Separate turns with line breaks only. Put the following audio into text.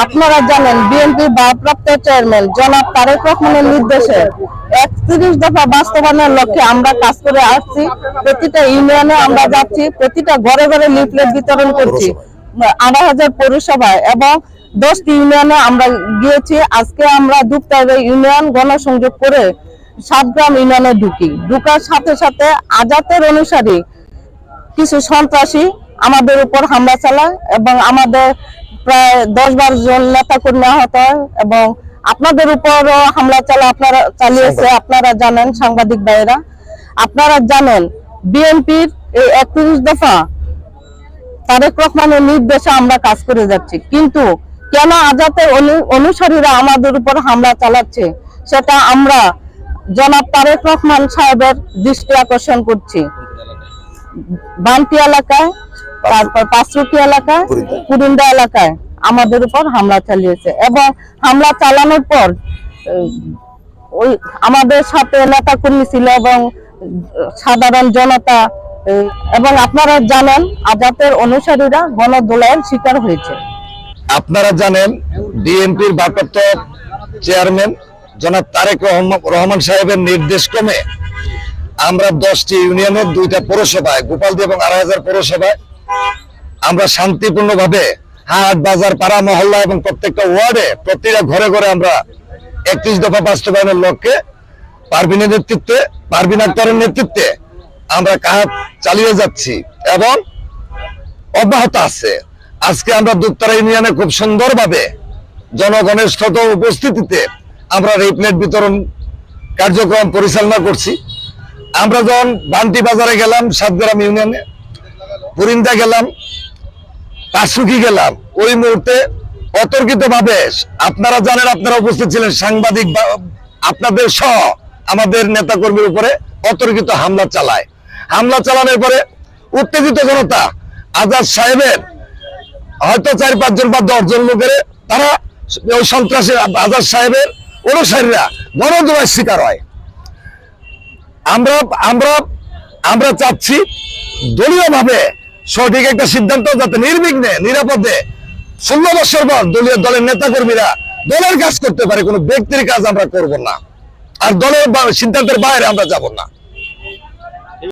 আপনারা জানেন, বিএনপি ভারপ্রাপ্ত চেয়ারম্যান জনাব তারেক রহমানের নির্দেশে একত্রিশ দফা বাস্তবায়নের লক্ষ্যে আমরা কাজ করে আসছি। প্রতিটা ইউনিয়নে আমরা যাচ্ছি, প্রতিটা ঘরে ঘরে লিফলেট বিতরণ করছি, আড়াই হাজার পৌরসভায় এবং দশটি ইউনিয়নে আমরা গিয়েছি। আজকে আমরা দুপটাইরে ইউনিয়ন গণসংযোগ করে সাতগ্রাম ইউনিয়নে ঢুকি। ঢুকার সাথে সাথে আজাতের অনুসারী কিছু সন্ত্রাসী আমাদের উপর হামলা চালায় এবং আমাদের প্রায় দশ বারো জন নেতা কর্মী আহত এবং আপনাদের উপরও হামলা চালা আপনারা চালিয়েছে আপনারা জানেন সাংবাদিক ভাইয়েরা। আপনারা জানেন বিএনপির এই একত্রিশ দফা তারেক রহমানের নির্দেশে আমরা কাজ করে যাচ্ছি। কিন্তু কেন আজাতের অনু- অনুসারীরা আমাদের উপর হামলা চালাচ্ছে সেটা আমরা জনাব তারেক রহমান সাহেবের দৃষ্টি আকর্ষণ করছি। বান্তি এলাকায় তারপর পাঁচরুকি এলাকায় কুরিন্দা এলাকায় আমাদের উপর হামলা চালিয়েছে। এবং হামলা চালানোর পর ওই আমাদের সাথে নেতা কর্মী ছিল এবং সাধারণ জনতা এবং আপনারা জানেন আজাতের অনুসারীরা গণদোলায়ের শিকার হয়েছে।
আপনারা জানেন বিএনপির ভারপ্রাপ্ত চেয়ারম্যান জনাব তারেক রহমান- রহমান সাহেবের নির্দেশ ক্রমে আমরা দশটি ইউনিয়নের দুইটা পৌরসভায় গোপালদি এবং আড়াই হাজার পৌরসভায় আমরা শান্তিপূর্ণভাবে হাট, বাজার, পাড়া, মহল্লা এবং প্রত্যেকটা ওয়ার্ডে প্রতিটা ঘরে ঘরে আমরা একত্রিশ দফা বাস্তবায়নের লক্ষ্যে পারভিনের নেতৃত্বে, পারভিন আক্তারের নেতৃত্বে আমরা কাজ চালিয়ে যাচ্ছি এবং অব্যাহত আছে। আজকে আমরা দুত্তরা ইউনিয়নে খুব সুন্দরভাবে জনগণের শত উপস্থিতিতে আমরা রিপ্লেট বিতরণ কার্যক্রম পরিচালনা করছি। আমরা যখন বান্টি বাজারে গেলাম, সাতগ্রাম ইউনিয়নে, পুরিন্দা গেলাম পাশুকি গেলাম। ওই মুহূর্তে অতর্কিত ভাবে আপনারা জানেন, আপনারা উপস্থিত ছিলেন সাংবাদিক আপনাদের সহ আমাদের নেতাকর্মীর উপরে অতর্কিত হামলা চালায়। হামলা চালানোর পরে উত্তেজিত জনতা আজাদ সাহেবের হয়তো চার পাঁচজন বা দশজন লোকের, তারা ওই সন্ত্রাসী আজাদ সাহেবের অনুসারীরা গণদোলার শিকার হয়। আমরা আমরা আমরা চাচ্ছি দলীয়ভাবে সঠিক একটা সিদ্ধান্ত যাতে নির্বিঘ্নে, নিরাপদে ষোলো বছর পর দলীয় দলের নেতাকর্মীরা দলের কাজ করতে পারে, কোনো ব্যক্তির কাজ আমরা করব না। আর দলের সিদ্ধান্তের বাইরে আমরা যাব না।